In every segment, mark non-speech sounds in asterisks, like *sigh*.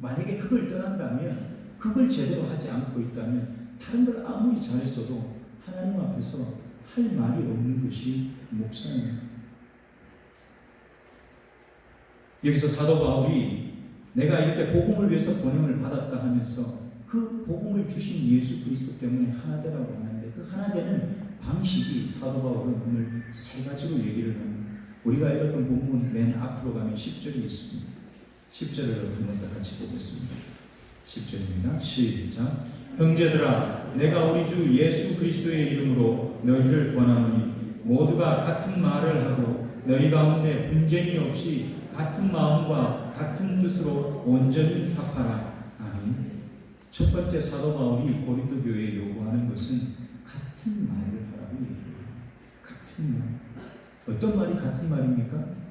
만약에 그걸 떠난다면 그걸 제대로 하지 않고 있다면 다른 걸 아무리 잘했어도 하나님 앞에서 할 말이 없는 것이 목사입니다. 여기서 사도 바울이 내가 이렇게 복음을 위해서 번영을 받았다 하면서 그 복음을 주신 예수 그리스도 때문에 하나 되라고 하는데 그 하나 되는 방식이 사도 바울은 오늘 세 가지로 얘기를 합니다. 우리가 읽었던 본문 맨 앞으로 가면 10절이 있습니다. 10절을 한번 더 같이 보겠습니다. 10절입니다. 시작. 형제들아, 내가 우리 주 예수 그리스도의 이름으로 너희를 권하노니 모두가 같은 말을 하고 너희 가운데 분쟁이 없이 같은 마음과 같은 뜻으로 온전히 합하라. 아멘. 첫 번째 사도 바울이 고린도 교회에 요구하는 것은 같은 말을 하라고 얘기해요. 같은 말. 어떤 말이 같은 말입니까?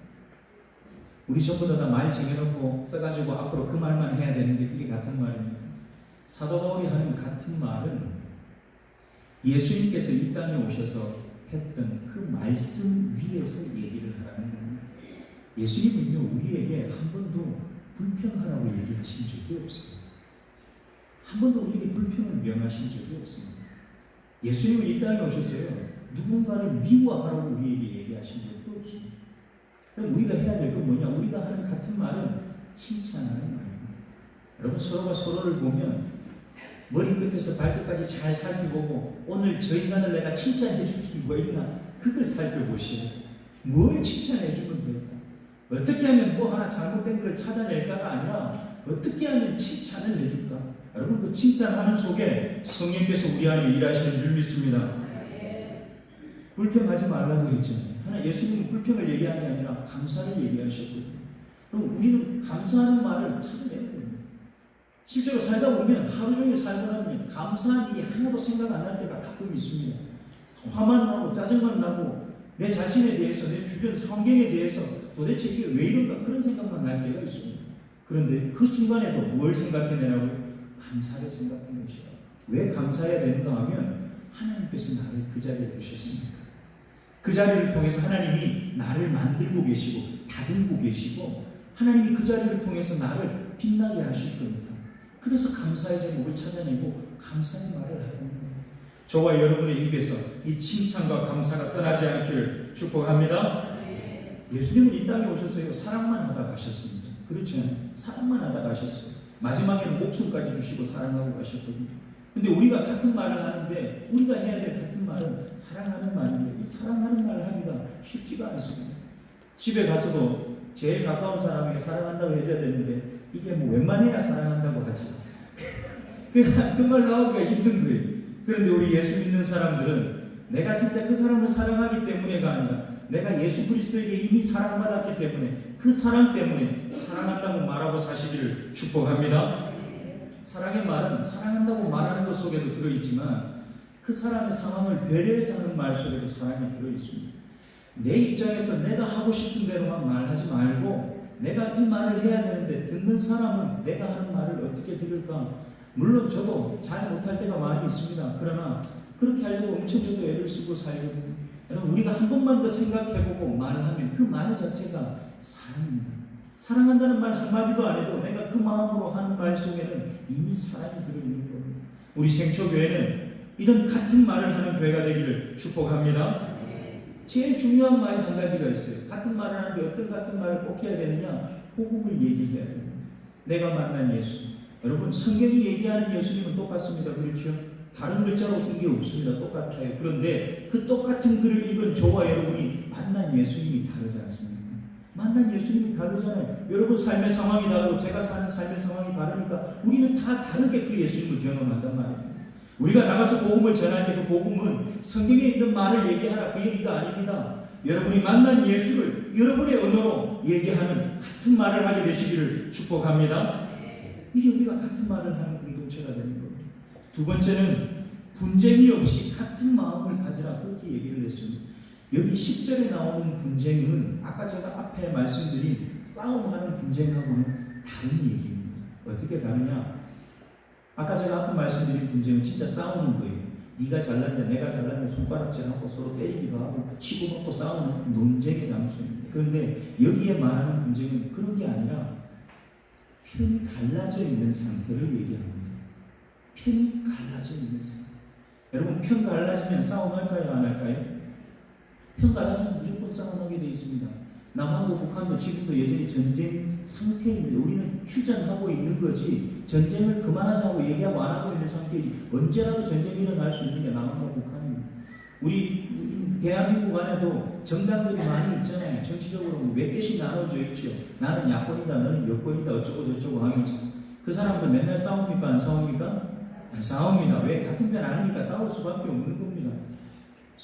우리 전부 다말 정해놓고 써가지고 앞으로 그 말만 해야 되는데 그게 같은 말입니까? 사도 바울이 하는 같은 말은 예수님께서 이 땅에 오셔서 했던 그 말씀 위에서 얘기를 하라는 겁니다. 예수님은요, 우리에게 한 번도 불평하라고 얘기하신 적이 없어요. 한 번도 우리에게 불평을 명하신 적이 없습니다. 예수님은 이 땅에 오셔서요, 누군가를 미워하라고 우리에게 얘기하신 적도 없습니다. 그럼 우리가 해야 될 건 뭐냐? 우리가 하는 같은 말은 칭찬하는 말입니다. 여러분, 서로가 서로를 보면 머리 끝에서 발끝까지 잘 살펴보고 오늘 저 인간을 내가 칭찬해 줄게 뭐 있나? 그걸 살펴보시오. 뭘 칭찬해 주면 될까? 어떻게 하면 뭐 하나 잘못된 걸 찾아낼까가 아니라 어떻게 하면 칭찬을 해줄까? 여러분 그 칭찬하는 속에 성령께서 우리 안에 일하시는 줄 믿습니다. 불평하지 말라고 했잖아요. 하나 예수님은 불평을 얘기한 게 아니라 감사를 얘기하셨거든요. 그럼 우리는 감사하는 말을 찾아내는 겁니다. 실제로 살다 보면 하루 종일 살다 보면 감사한 일이 하나도 생각 안 날 때가 가끔 있습니다. 화만 나고 짜증만 나고 내 자신에 대해서 내 주변 환경에 대해서 도대체 이게 왜 이런가 그런 생각만 날 때가 있습니다. 그런데 그 순간에도 뭘 생각해내라고요? 감사를 생각하는 것이다. 왜 감사해야 되는가 하면 하나님께서 나를 그 자리에 두셨습니다. 그 자리를 통해서 하나님이 나를 만들고 계시고 다듬고 계시고 하나님이 그 자리를 통해서 나를 빛나게 하실 거니까. 그래서 감사의 제목을 찾아내고 감사의 말을 하는 거예요. 저와 여러분의 입에서 이 칭찬과 감사가 떠나지 않기를 축복합니다. 예수님은 이 땅에 오셔서요 사랑만 하다 가셨습니다. 그렇죠? 사랑만 하다 가셨어요. 마지막에는 목숨까지 주시고 사랑하고 가셨거든요. 근데 우리가 같은 말을 하는데 우리가 해야 될 같은 말은 사랑하는 말인데 이 사랑하는 말을 하기가 쉽지가 않습니다. 집에 가서도 제일 가까운 사람에게 사랑한다고 해줘야 되는데 이게 뭐 웬만해야 사랑한다고 하지. *laughs* 그말 나오기가 힘든 거예요. 그런데 우리 예수 믿는 사람들은 내가 진짜 그 사람을 사랑하기 때문에가 아니라 내가 예수 그리스도에게 이미 사랑받았기 때문에 그 사랑 때문에 사랑한다고 말하고 사시기를 축복합니다. 사랑의 말은 사랑한다고 말하는 것 속에도 들어있지만 그 사람의 상황을 배려해서 하는 말 속에도 사랑이 들어있습니다. 내 입장에서 내가 하고 싶은 대로만 말하지 말고 내가 이 말을 해야 되는데 듣는 사람은 내가 하는 말을 어떻게 들을까? 물론 저도 잘 못할 때가 많이 있습니다. 그러나 그렇게 하려고 엄청 저도 애를 쓰고 살거든요. 여러분 우리가 한 번만 더 생각해보고 말을 하면 그 말 자체가 사랑입니다. 사랑한다는 말 한마디도 안 해도 내가 그 마음으로 하는 말 속에는 이미 사랑이 들어있는 겁니다. 우리 생초교회는 이런 같은 말을 하는 교회가 되기를 축복합니다. 제일 중요한 말이 한 가지가 있어요. 같은 말을 하는데 어떤 같은 말을 꼭 해야 되느냐? 복음을 얘기해야 됩니다. 내가 만난 예수. 여러분 성경이 얘기하는 예수님은 똑같습니다. 그렇죠? 다른 글자로 쓴 게 없습니다. 똑같아요. 그런데 그 똑같은 글을 읽은 저와 여러분이 만난 예수님이 다르지 않습니까? 만난 예수님이 다르잖아요. 여러분 삶의 상황이 다르고 제가 사는 삶의 상황이 다르니까 우리는 다 다르게 그 예수님을 경험한단 말이에요. 우리가 나가서 복음을 전할 때그 복음은 성경에 있는 말을 얘기하라 그 얘기가 아닙니다. 여러분이 만난 예수를 여러분의 언어로 얘기하는 같은 말을 하게 되시기를 축복합니다. 이게 우리가 같은 말을 하는 공동체가 되는 겁니다. 두 번째는 분쟁이 없이 같은 마음을 가지라 그렇게 얘기를 했습니다. 여기 10절에 나오는 분쟁은 아까 제가 앞에 말씀드린 싸움하는 분쟁하고는 다른 얘기입니다. 어떻게 다르냐? 아까 제가 앞에 말씀드린 분쟁은 진짜 싸우는 거예요. 네가 잘났냐, 내가 잘났냐, 손가락질하고 서로 때리기도 하고 치고 먹고 싸우는 논쟁의 장소입니다. 그런데 여기에 말하는 분쟁은 그런 게 아니라 편이 갈라져 있는 상태를 얘기합니다. 편이 갈라져 있는 상태. 여러분 편 갈라지면 싸움할까요? 안 할까요? 편 갈라지면 무조건 싸움하게 돼 있습니다. 남한도 북한도 지금도 여전히 전쟁 상태입니다. 우리는 휴전하고 있는 거지 전쟁을 그만하자고 얘기하고 안 하고 있는 상태이지 언제라도 전쟁이 일어날 수 있는 게 남한과 북한입니다. 우리 대한민국 안에도 정당들이 많이 있잖아요. 정치적으로 뭐몇 개씩 나눠져 있죠. 나는 야권이다, 너는 여권이다, 어쩌고 저쩌고 하면서 그 사람들 맨날 싸웁니까? 안 싸웁니까? 안 싸웁니다. 왜? 같은 편 아니니까 싸울 수밖에 없는 겁니다.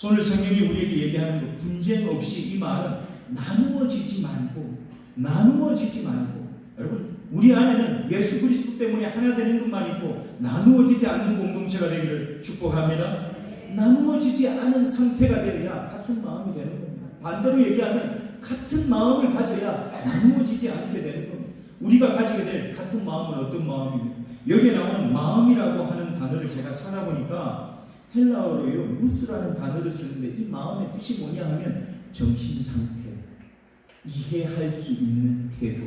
오늘 성경이 우리에게 얘기하는 거 분쟁 없이 이 말은 나누어지지 말고 나누어지지 말고 여러분 우리 안에는 예수 그리스도 때문에 하나 되는 것만 있고 나누어지지 않는 공동체가 되기를 축복합니다. 나누어지지 않은 상태가 되어야 같은 마음이 되는 겁니다. 반대로 얘기하면 같은 마음을 가져야 나누어지지 않게 되는 겁니다. 우리가 가지게 될 같은 마음은 어떤 마음입니까? 여기에 나오는 마음이라고 하는 단어를 제가 찾아보니까 헬라어로요 무스라는 단어를 쓰는데 이 마음의 뜻이 뭐냐 하면 정신 상태, 이해할 수 있는 태도,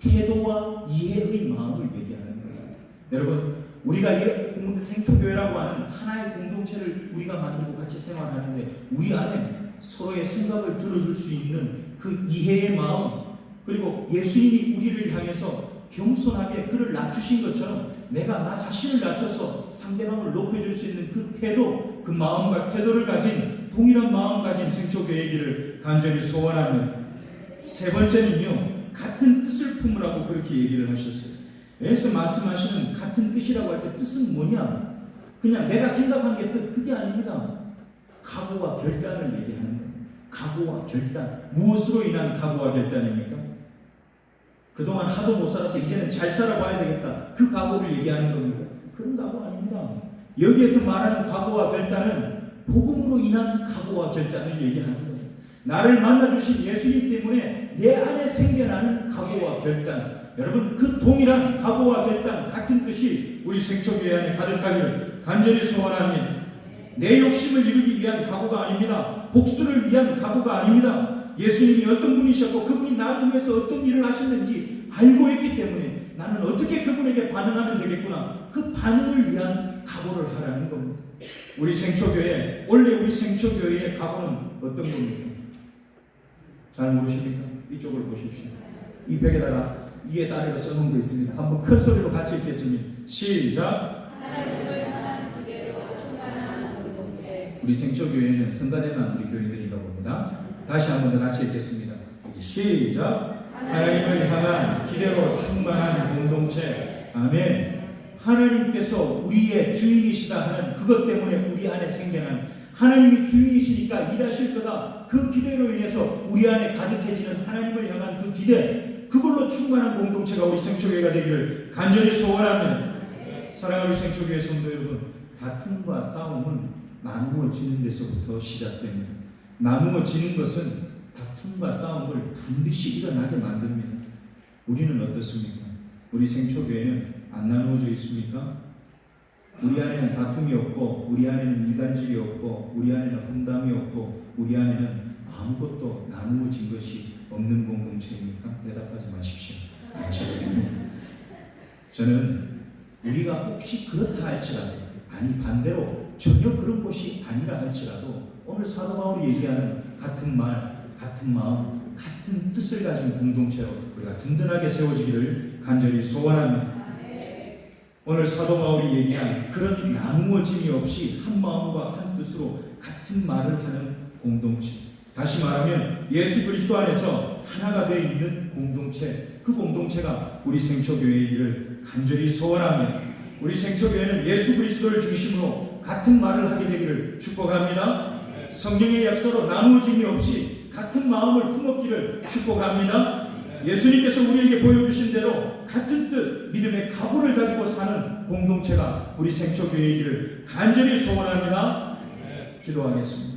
태도와 이해의 마음을 얘기하는 거예요. 여러분 우리가 이 공- 생초교회라고 하는 하나의 공동체를 우리가 만들고 같이 생활하는데 우리 안에 서로의 생각을 들어줄 수 있는 그 이해의 마음 그리고 예수님이 우리를 향해서 겸손하게 그를 낮추신 것처럼 내가 나 자신을 낮춰서 상대방을 높여줄 수 있는 그 태도, 그 마음과 태도를 가진 동일한 마음 가진 생초교회이기를 간절히 소원합니다. 세 번째는요, 같은 뜻을 품으라고 그렇게 얘기를 하셨어요. 여기서 말씀하시는 같은 뜻이라고 할 때 뜻은 뭐냐? 그냥 내가 생각한 게 뜻, 그게 아닙니다. 각오와 결단을 얘기하는 거예요. 각오와 결단. 무엇으로 인한 각오와 결단입니까? 그동안 하도 못 살아서 이제는 잘 살아봐야 되겠다. 그 각오를 얘기하는 겁니까? 그런 각오 아닙니다. 여기에서 말하는 각오와 결단은 복음으로 인한 각오와 결단을 얘기하는 거예요. 나를 만나주신 예수님 때문에 내 안에 생겨나는 각오와 결단. 여러분 그 동일한 각오와 결단 같은 뜻이 우리 생초교회 안에 가득하기를 간절히 소원합니다. 내 욕심을 이루기 위한 각오가 아닙니다. 복수를 위한 각오가 아닙니다. 예수님이 어떤 분이셨고 그분이 나를 위해서 어떤 일을 하셨는지 알고 있기 때문에 나는 어떻게 그분에게 반응하면 되겠구나. 그 반응을 위한 각오를 하라는 겁니다. 우리 생초교회, 원래 우리 생초교회의 각오는 어떤 겁니까? 잘 모르십니까? 이쪽을 보십시오. 이 벽에다가 위에서 아래로 써놓은 거 있습니다. 한번 큰 소리로 같이 읽겠습니다. 시작. 우리 생초교회는 성가대만 우리 교인들인가 봅니다. 다시 한 번 더 같이 읽겠습니다. 시작. 하나님을 향한 기대로 충만한 공동체. 아멘. 하나님께서 우리의 주인이시다 하는 그것 때문에 우리 안에 생겨난 하나님이 주인이시니까 일하실 거다. 그 기대로 인해서 우리 안에 가득해지는 하나님을 향한 그 기대, 그걸로 충만한 공동체가 우리 생초교회가 되기를 간절히 소원합니다. 사랑하는 생초교회 성도 여러분, 다툼과 싸움은 나누어지는 데서부터 시작됩니다. 나누어지는 것은 다툼과 싸움을 반드시 일어나게 만듭니다. 우리는 어떻습니까? 우리 생초교회는 안 나누어져 있습니까? 우리 안에는 다툼이 없고, 우리 안에는 이간질이 없고, 우리 안에는 험담이 없고, 우리 안에는 아무것도 나누어진 것이 없는 공동체입니까? 대답하지 마십시오. 저는 우리가 혹시 그렇다 할지라도, 아니 반대로 전혀 그런 것이 아니라 할지라도 오늘 사도 바울이 얘기하는 같은 말, 같은 마음, 같은 뜻을 가진 공동체로 우리가 든든하게 세워지기를 간절히 소원합니다. 오늘 사도 바울이 얘기한 그런 나누어짐이 없이 한 마음과 한 뜻으로 같은 말을 하는 공동체. 다시 말하면 예수 그리스도 안에서 하나가 되어 있는 공동체. 그 공동체가 우리 생초교회이기를 간절히 소원합니다. 우리 생초교회는 예수 그리스도를 중심으로 같은 말을 하게 되기를 축복합니다. 성경의 약서로 나누어짐이 없이 같은 마음을 품었기를 축복합니다. 예수님께서 우리에게 보여주신 대로 같은 뜻, 믿음의 각오를 가지고 사는 공동체가 우리 생초교회이기를 간절히 소원합니다. 기도하겠습니다.